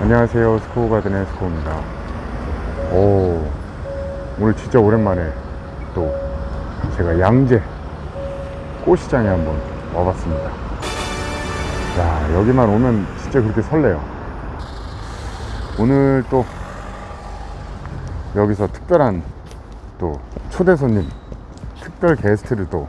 안녕하세요. 스코어가든의 스코어입니다. 오 오늘 진짜 오랜만에 또 제가 양재 꽃시장에 한번 와봤습니다. 야 여기만 오면 진짜 그렇게 설레요. 오늘 또 여기서 특별한 또 초대 손님 특별 게스트를 또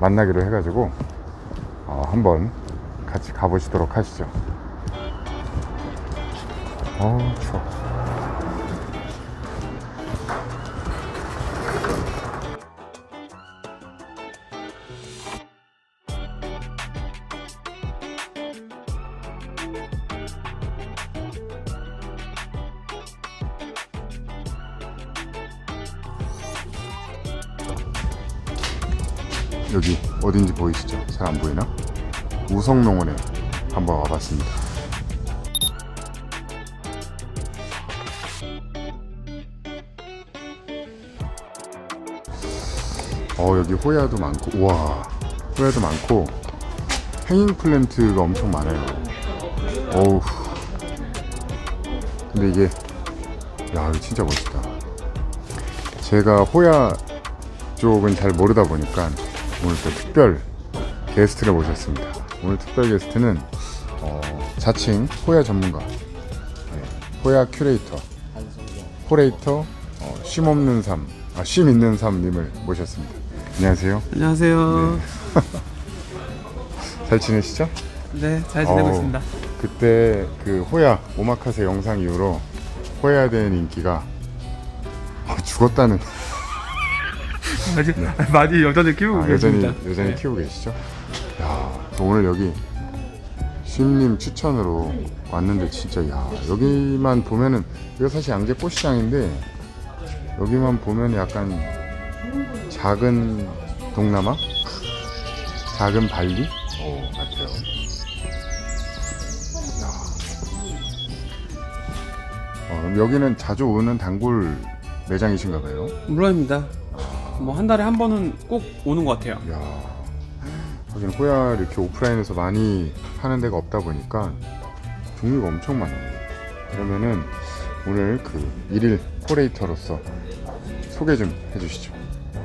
만나기로 해가지고 어, 한번 같이 가보시도록 하시죠 어 추워 여기 어딘지 보이시죠? 잘 안 보이나? 우성농원에 한번 와봤습니다. 어 여기 호야도 많고 우와 호야도 많고 행잉 플랜트가 엄청 많아요. 어우 근데 이게 야 이거 진짜 멋있다. 제가 호야 쪽은 잘 모르다 보니까 오늘 또 특별 게스트를 모셨습니다. 오늘 특별 게스트는 어, 자칭 호야 전문가, 네, 호야 큐레이터, 호레이터, 어, 쉼 없는 삶, 아, 쉼 있는 삶님을 모셨습니다. 안녕하세요. 안녕하세요. 잘 지내시죠? 네, 잘 지내고 어우, 있습니다. 그때 그 호야 오마카세 영상 이후로 호야에 대한 인기가 아, 죽었다는 아직 많이 여전히 키우고 아, 여전히 계십니다. 여전히 네. 키우고 계시죠? 야, 저 오늘 여기 쉼님 추천으로 왔는데 진짜 야 여기만 보면은 이거 사실 양재 꽃 시장인데 여기만 보면 약간 작은 동남아, 작은 발리 어, 같아요. 야. 어, 그럼 여기는 자주 오는 단골 매장이신가 봐요. 물론입니다. 뭐 한 달에 한 번은 꼭 오는 것 같아요. 야, 하긴 호야 이렇게 오프라인에서 많이 하는 데가 없다 보니까 종류가 엄청 많아요. 그러면은 오늘 그 일일 코레이터로서 소개 좀 해주시죠.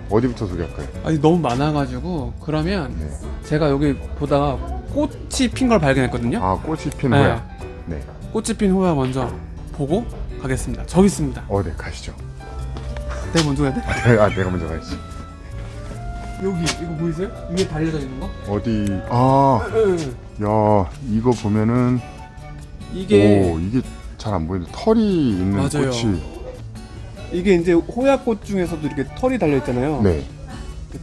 어디부터 소개할까요? 아니 너무 많아가지고 그러면 네. 제가 여기 보다가 꽃이 핀 걸 발견했거든요. 아 꽃이 핀 네. 호야. 네. 꽃이 핀 호야 먼저 보고 가겠습니다. 저기 있습니다. 어, 네 가시죠. 내가 먼저 가야 돼? 아 내가 먼저 가야지. 여기 이거 보이세요? 위에 달려져 있는 거? 어디? 아, 응. 야 이거 보면은 이게 오 이게 잘 안 보이는데 털이 있는 맞아요. 꽃이. 이게 이제 호야꽃 중에서도 이렇게 털이 달려 있잖아요. 네.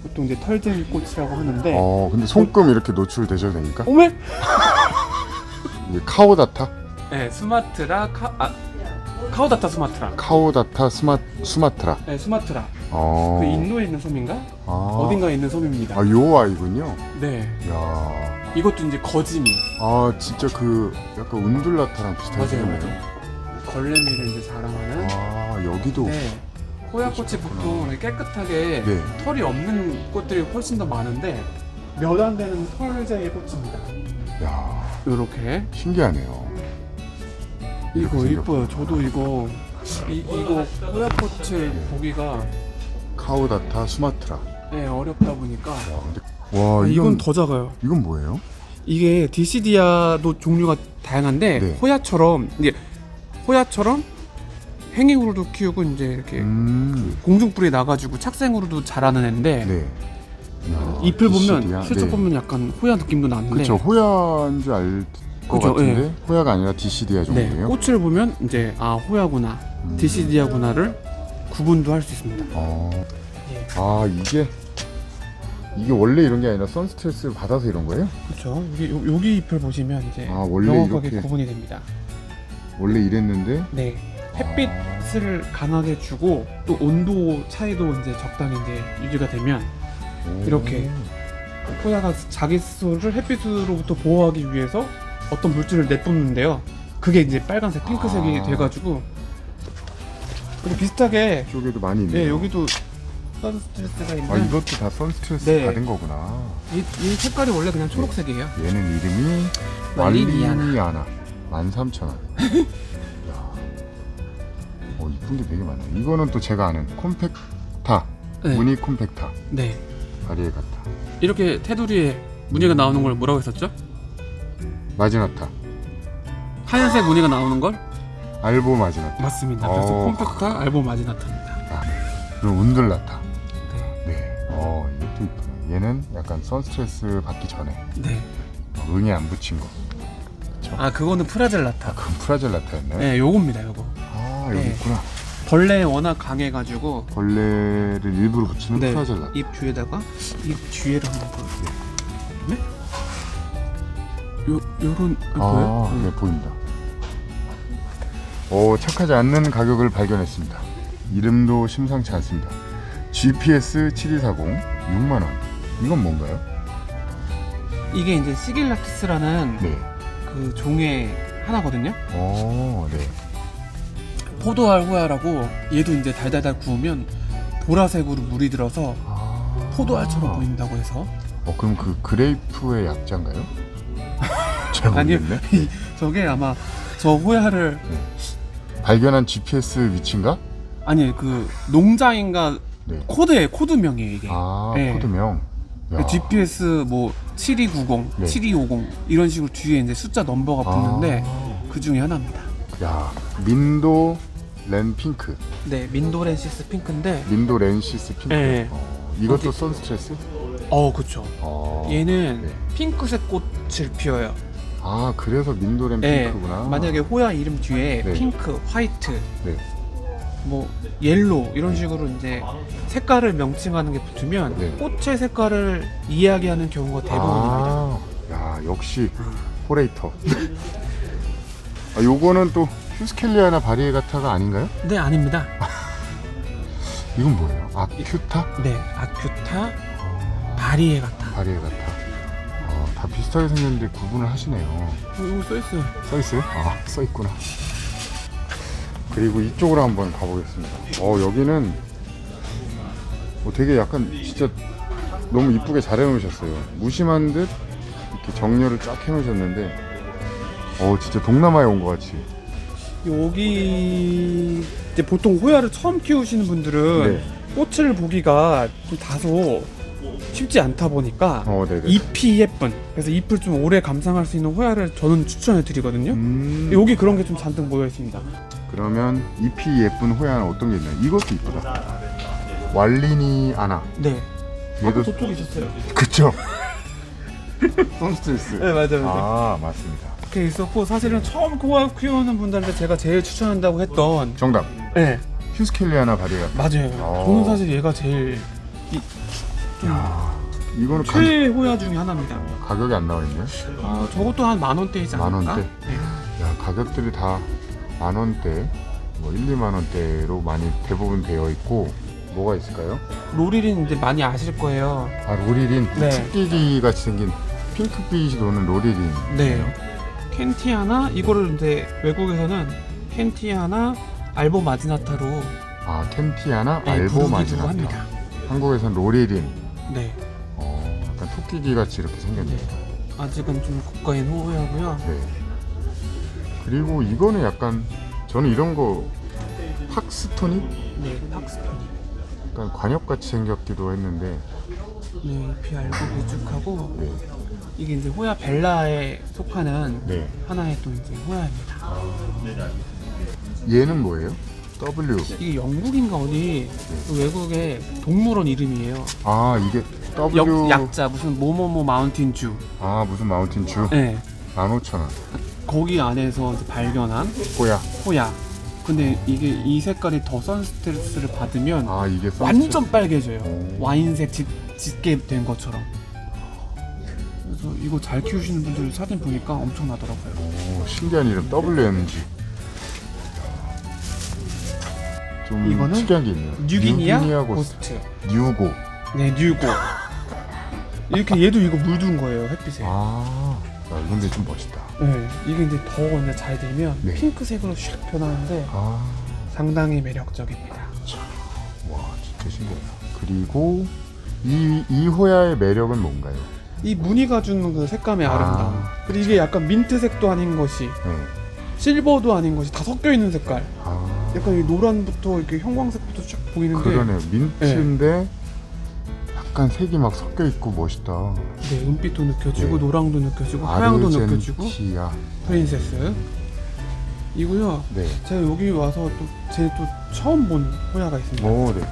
보통 이제 털쟁이 꽃이라고 하는데. 어 근데 손금 이렇게 노출되셔도 됩니까? 오메? 이게 카오다타? 네, 스마트라 카 아, 카오다타 스마트라. 카오다타 스마 수마트라. 네, 스마트라. 어. 그 인도에 있는 섬인가? 아. 어딘가에 있는 섬입니다. 아, 요 아이군요. 네. 야. 이것도 이제 거짐이. 아, 진짜 그 약간 운둘라타랑 비슷하게 맞아요, 생겼네요. 걸레미를 이제 자랑하는. 아, 여기도. 네. 호야꽃이 보통 이렇게 깨끗하게 네. 털이 없는 꽃들이 훨씬 더 많은데 몇 안 되는 털쟁이 꽃입니다. 야, 이렇게. 신기하네요. 이렇게 이거 생겼구나. 이뻐요. 저도 이거 이 이거 호야꽃을 보기가 카오다타 수마트라. 네, 어렵다 보니까. 와, 근데 와, 아, 이건 이건 더 작아요. 이건 뭐예요? 이게 디시디아도 종류가 다양한데 네. 호야처럼 이제 호야처럼 행잉으로도 키우고 이제 이렇게 음. 공중뿔이 나가지고 착생으로도 자라는 애인데 네. 야, 잎을 보면 디시디아. 슬쩍 네. 보면 약간 호야 느낌도 나는데 그쵸 호야인 줄알것 그죠, 같은데 예. 호야가 아니라 디시디아 네, 정도예요. 꽃을 보면 이제 아 호야구나 음. 디시디아구나를 구분도 할 수 있습니다. 어. 예. 아 이게 이게 원래 이런 게 아니라 선 스트레스를 받아서 이런 거예요? 그렇죠. 여기 요- 여기 잎을 보시면 이제 아, 원래 명확하게 이렇게- 구분이 됩니다. 원래 이랬는데 네, 햇빛을 강하게 주고 또 온도 차이도 이제 적당히 이제 유지가 되면 오. 이렇게. 호야가 자기 스스로를 햇빛으로부터 보호하기 위해서 어떤 물질을 내뿜는데요. 그게 이제 빨간색, 핑크색이 아. 돼가지고 그리고 비슷하게 쪽에도 많이 있네요. 네 여기도 선 스트레스가 있는 아 이것도 다 선스트레스 네. 받은 거구나. 이, 이 색깔이 원래 그냥 초록색이에요. 얘는 이름이 말리니아나. 말리니아나. 13,000원. 야. 어, 이쁜 게 되게 많네. 이거는 또 제가 아는 콤팩타. 네. 무늬 콤팩타. 네. 바리에 같다. 이렇게 테두리에 무늬가 나오는 걸 뭐라고 했었죠? 마지노타. 하얀색 무늬가 나오는 걸? 알보 마지노타. 맞습니다. 그래서 어. 콤팩타 알보 마지나타입니다. 그리고 운들라타. 네. 네. 어, 이것도 이쁘네. 얘는 약간 선 스트레스 받기 전에 네. 어, 응이 안 붙인 거. 아 그거는 프라젤라타. 그럼 프라젤라타였나요? 네, 요겁니다, 요거. 아, 여기 네. 있구나. 벌레 워낙 강해가지고 벌레를 일부러 붙이는 네, 프라젤라타. 입 뒤에다가 입 뒤에를 한번 보여드릴게요. 네? 요 요런 아, 보여? 아, 네, 보인다. 오, 착하지 않는 가격을 발견했습니다. 이름도 심상치 않습니다. GPS 7240 6만 원. 이건 뭔가요? 이게 이제 시길라키스라는 네. 그 종의 하나거든요. 오, 네. 포도알 호야라고 얘도 이제 달달달 구우면 보라색으로 물이 들어서 아. 포도알처럼 보인다고 해서 어, 그럼 그 그레이프의 약자인가요? 잘 아니요. 모르겠네. 저게 아마 저 호야를 발견한 GPS 위치인가? 아니 그 농장인가 네. 코드에 코드명이에요 이게. 아, 네. 코드명. 야. GPS 뭐 7290, 네. 7250 이런 식으로 뒤에 이제 숫자 넘버가 붙는데 아. 그 중에 하나입니다. 야, 민도 렌 핑크. 네, 민도렌시스 핑크인데 민도 렌시스 핑크. 네. 어, 이것도 거기- 선스트레스? 어, 그쵸 어. 얘는 네. 핑크색 꽃을 피워요. 아, 그래서 민도 렌 네, 핑크구나. 만약에 호야 이름 뒤에 네. 핑크, 화이트, 네. 뭐 옐로 이런 식으로 이제 색깔을 명칭하는 게 붙으면 네. 꽃의 색깔을 이야기하는 경우가 대부분입니다. 아, 야, 역시 포레이터. 아, 요거는 또 휴스켈리아나 바리에가타가 아닌가요? 네, 아닙니다. 이건 뭐예요? 아큐타? 네, 아큐타 바리에 같다. 바리에가타. 어, 다 비슷하게 생겼는데 구분을 하시네요. 어, 이거 써 있어요. 써 있어요? 아, 써 있구나. 그리고 이쪽으로 한번 가보겠습니다. 어, 여기는 뭐 되게 약간 진짜 너무 이쁘게 잘 해놓으셨어요. 무심한 듯 이렇게 정렬을 쫙 해놓으셨는데, 어, 진짜 동남아에 온 것 같이. 여기 이제 보통 호야를 처음 키우시는 분들은 네. 꽃을 보기가 좀 다소 쉽지 않다 보니까 어, 네네. 잎이 예쁜 그래서 잎을 좀 오래 감상할 수 있는 호야를 저는 추천해 드리거든요. 음, 여기 그런 게 좀 잔뜩 모여 있습니다. 그러면 잎이 예쁜 호야는 어떤 게 있나요? 이것도 이쁘다. 왈리니 아나. 네. 얘도 저쪽에 있었어요. 그쵸? 선스트레스. 네 맞아요. 맞아요. 아, 맞습니다. 이렇게 있었고 사실은 처음 호야 키우는 분들한테 제가 제일 추천한다고 했던 정답. 네 휴스켈리아나 바리에가타. 맞아요. 어. 저는 사실 얘가 제일 이, 좀 야, 이거는 가, 최호야 중에 하나입니다. 가격이 안 나와 있네. 아 저것도 한 만 원대이지 않을까? 만 원대? 네. 야, 가격들이 다 만 원대, 뭐 1, 2만 원대로 많이 대부분 되어 있고 뭐가 있을까요? 로릴은 이제 많이 아실 거예요. 아, 로리린. 네. 같이 생긴 핑크빛이 도는 로리린. 네. 켄티아나 이거를 이제 외국에서는 켄티아나 알보 마지나타로 아, 켄티아나 네, 알보 부르기도 마지나타. 합니다. 한국에선 로리린. 네. 어, 약간 토끼기 같이 이렇게 생겼네요. 아직은 좀 고가인 호야고요. 네. 그리고 이거는 약간 저는 이런 거 팍스토니? 네, 팍스톤이. 약간 관엽같이 생겼기도 했는데 네, 잎이 알고 길쭉하고 네. 이게 이제 호야 벨라에 속하는 네. 하나의 또 이제 호야입니다. 얘는 뭐예요? W. 이게 영국인가 어디 그 외국의 동물원 이름이에요. 아 이게 W. 역, 약자 무슨 뭐뭐뭐 마운틴 주. 아 무슨 마운틴 주. 네. 15,000원. 거기 안에서 이제 발견한 호야. 호야. 근데 이게 이 색깔이 더 선스트레스를 받으면 아 이게 선스- 완전 빨개져요. 오. 와인색 짙, 짙게 된 것처럼. 그래서 이거 잘 키우시는 분들 사진 보니까 엄청나더라고요. 오, 신기한 이름 WMG. 좀 이거는 특이한 게 있네요. 뉴기니아 고스. 고스트. 뉴고. 네, 뉴고. 이렇게 얘도 이거 물든 거예요 햇빛에. 아, 야, 이건 근데 좀 멋있다. 네, 이게 이제 더 이제 잘 되면 네. 핑크색으로 샥 변하는데 아, 상당히 매력적입니다. 와 진짜 신기하다. 그리고 이, 이 호야의 매력은 뭔가요? 이 무늬가 주는 그 색감의 아, 아름다움. 그리고 이게 약간 민트색도 아닌 것이 네. 실버도 아닌 것이 다 섞여 있는 색깔. 아, 약간 이 노란부터 이렇게 형광색부터 쭉 보이는데 그러네요. 민트인데 약간 색이 막 섞여 있고 멋있다. 네, 은빛도 느껴지고 네. 노랑도 느껴지고 하양도 느껴지고. 프린세스 이고요. 네. 제가 여기 와서 또 제 또 처음 본 호야가 있습니다. 오, 네.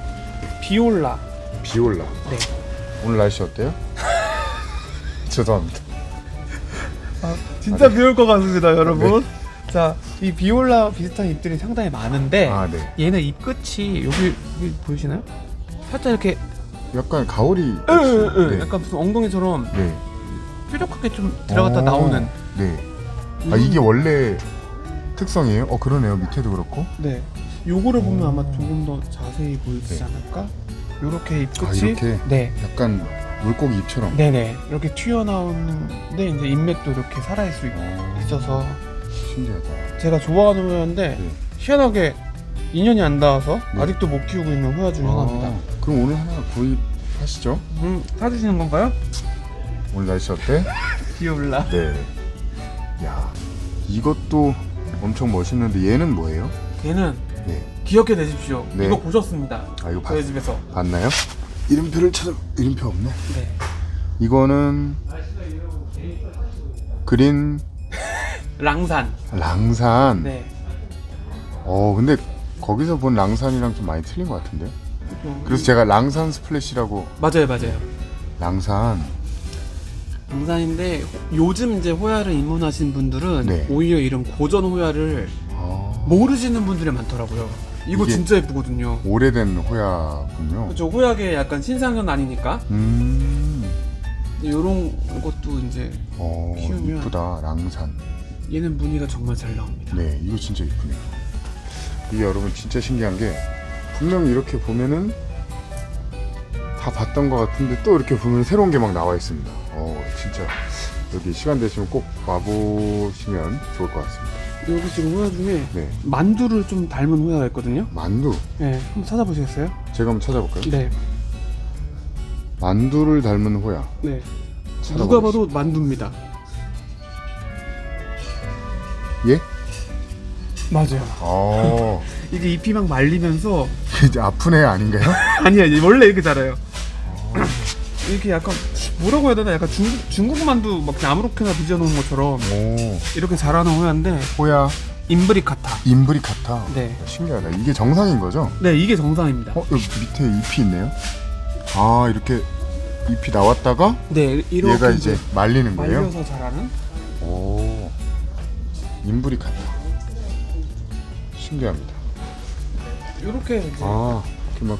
비올라. 비올라. 네. 오늘 날씨 어때요? 죄송합니다. 아, 진짜 비올 것 같습니다, 여러분. 자, 이 비올라 비슷한 잎들이 상당히 많은데 아, 네. 얘는 잎 끝이 여기, 여기 보이시나요? 살짝 이렇게 약간 가오리. 으, 으, 으, 네. 약간 무슨 엉덩이처럼 네. 뾰족하게 좀 들어갔다 어, 나오는. 네. 아, 이게 원래 특성이에요? 어, 그러네요. 밑에도 그렇고. 네. 요거를 보면 오. 아마 조금 더 자세히 보이지 네. 않을까? 요렇게 잎 아, 끝이 이렇게? 네. 약간 물고기 입처럼. 네네. 이렇게 튀어나오는데 이제 인맥도 이렇게 살아있을 수 있- 어, 있어서 신기하다. 제가 좋아하는 호야인데 네. 희한하게 인연이 안 닿아서 네. 아직도 못 키우고 있는 호야 중에 하나입니다. 아, 그럼 오늘 하나 구입하시죠? 음, 사주시는 건가요? 오늘 날씨 어때? 비올라. 네. 야, 이것도 엄청 멋있는데 얘는 뭐예요? 걔는 네. 기억해 내십시오. 네. 이거 보셨습니다. 아, 이거 봤, 저희 집에서. 봤나요? 이름표를 찾아 이름표 없네. 네. 이거는 그린 랑산. 랑산. 네. 어, 근데 거기서 본 랑산이랑 좀 많이 틀린 것 같은데. 그래서 제가 랑산 스플래시라고 맞아요, 맞아요. 랑산. 랑산인데 요즘 이제 호야를 입문하신 분들은 네. 오히려 이런 고전 호야를 어, 모르시는 분들이 많더라고요. 이거 이게- 진짜 예쁘거든요. 오래된 호야군요. 그렇죠. 호야계 약간 신상은 아니니까 음, 이런 것도 이제 어, 키우면- 이쁘다 랑산. 얘는 무늬가 정말 잘 나옵니다. 네, 이거 진짜 이쁘네요. 이게 여러분 진짜 신기한 게 분명히 이렇게 보면은 다 봤던 것 같은데 또 이렇게 보면 새로운 게 막 나와 있습니다. 어, 진짜 여기 시간 되시면 꼭 와보시면 좋을 것 같습니다. 여기 지금 호야 중에 네, 만두를 좀 닮은 호야가 있거든요. 만두 네, 한번 찾아보시겠어요? 제가 한번 찾아볼까요? 네, 만두를 닮은 호야. 네. 누가 봐도 만두입니다. 예? 맞아요. 어, 이게 잎이 막 말리면서 이제 아픈 애 아닌가요? 아니야, 얘 원래 이렇게 자라요. 이렇게 약간 뭐라고 해야 되나? 약간 중국 중국 만두 막 아무렇게나 빚어 놓은 것처럼 오, 이렇게 자라는 호야인데 호야 인브리카타. 인브리카타. 네, 신기하다. 이게 정상인 거죠? 네 이게 정상입니다. 어, 여기 밑에 잎이 있네요. 아, 이렇게 잎이 나왔다가 네, 이렇게 얘가 이제 말리는 거예요. 말려서 자라는. 오, 인브리카타. 신기합니다. 이렇게 이제 아, 이렇게 막,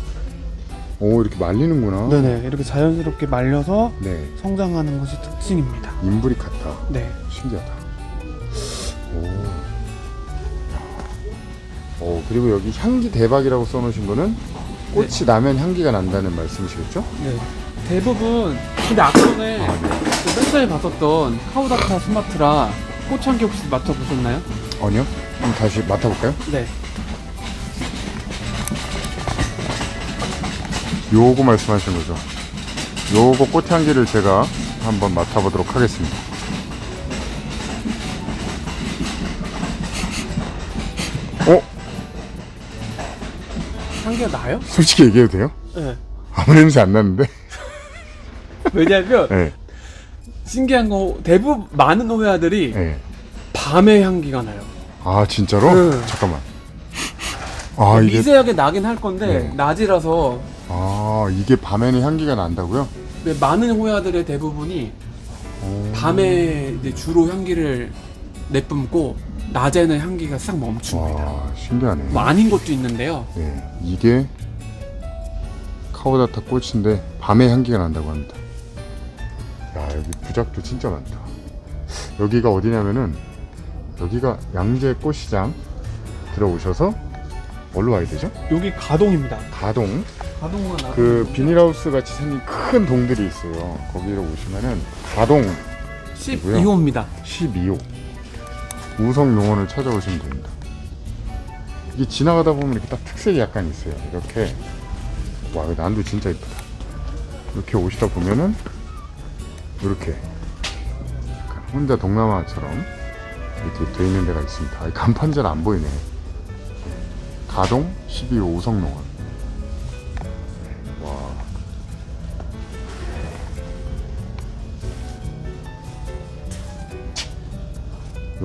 오, 이렇게 말리는구나. 네네 이렇게 자연스럽게 말려서 네, 성장하는 것이 특징입니다. 인브리카타. 네. 신기하다. 오. 오, 그리고 여기 향기 대박이라고 써놓으신 거는 꽃이 나면 향기가 난다는 말씀이시겠죠? 네. 대부분 근데 아까 전에 아, 네. 그 맨처에 봤었던 카우다카 스마트라 꽃향기 혹시 맡아보셨나요? 아니요? 그럼 다시 맡아볼까요? 네. 요거 말씀하시는 거죠? 요거 꽃향기를 제가 한번 맡아보도록 하겠습니다. 어? 향기가 나요? 솔직히 얘기해도 돼요? 네. 아무 냄새 안 나는데? 왜냐면 네. 신기한 거 대부분 많은 호야들이 네. 밤에 향기가 나요. 아, 진짜로? 네. 잠깐만. 아, 이게, 미세하게 나긴 할 건데 네. 낮이라서 아, 이게 밤에는 향기가 난다고요? 근데 많은 호야들의 대부분이 오. 밤에 이제 주로 향기를 내뿜고 낮에는 향기가 싹 멈춥니다. 와, 신기하네. 뭐 아닌 것도 있는데요. 네, 이게 카오다타 꽃인데 밤에 향기가 난다고 합니다. 야 여기 부작도 진짜 많다. 여기가 어디냐면은 여기가 양재 꽃시장 들어오셔서 어디로 와야 되죠? 여기 가동입니다. 가동 그 비닐하우스 같이 생긴 큰 동들이 있어요. 거기로 오시면은 가동 12호입니다. 12호 우성 농원을 찾아오시면 됩니다. 이게 지나가다 보면 이렇게 딱 특색이 약간 있어요. 이렇게 와, 이 난도 진짜 이쁘다. 이렇게 오시다 보면은 이렇게 혼자 동남아처럼 이렇게 돼 있는 데가 있습니다. 아, 간판 잘 안 보이네. 가동 12호 오성농원.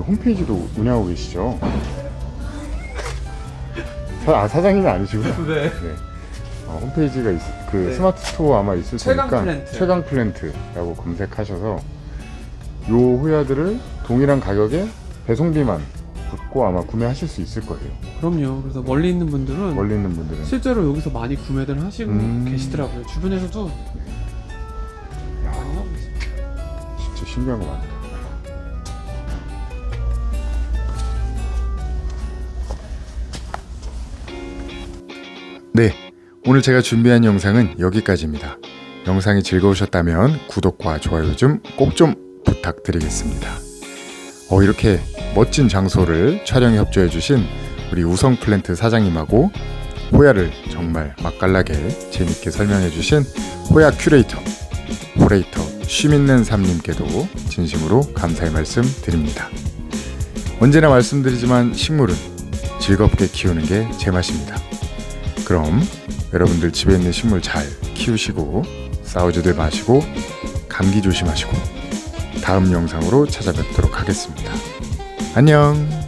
홈페이지도 운영하고 계시죠? 사, 아 사장님이 아니시구나. 네. 네. 어, 홈페이지가 있, 그 네. 스마트 스토어 아마 있을 최강 테니까 플랜트. 최강 플랜트라고 검색하셔서 요 호야들을 동일한 가격에 배송비만 붙고 아마 구매하실 수 있을 거예요. 그럼요. 그래서 멀리 있는 분들은 멀리 있는 분들은 실제로 여기서 많이 구매들 하시고 음. 계시더라고요. 주변에서도 야, 많이 하고 있어요. 진짜 신기한 거 많다. 네, 오늘 제가 준비한 영상은 여기까지입니다. 영상이 즐거우셨다면 구독과 좋아요 좀 꼭 좀 부탁드리겠습니다. 어, 이렇게 멋진 장소를 촬영에 협조해주신 우리 우성 플랜트 사장님하고 호야를 정말 맛깔나게 재밌게 설명해주신 호야 큐레이터 오레이터 쉼있는 삶님께도 진심으로 감사의 말씀 드립니다. 언제나 말씀드리지만 식물은 즐겁게 키우는 게 제맛입니다. 그럼 여러분들 집에 있는 식물 잘 키우시고 싸우지들 마시고 감기 조심하시고 다음 영상으로 찾아뵙도록 하겠습니다. 안녕.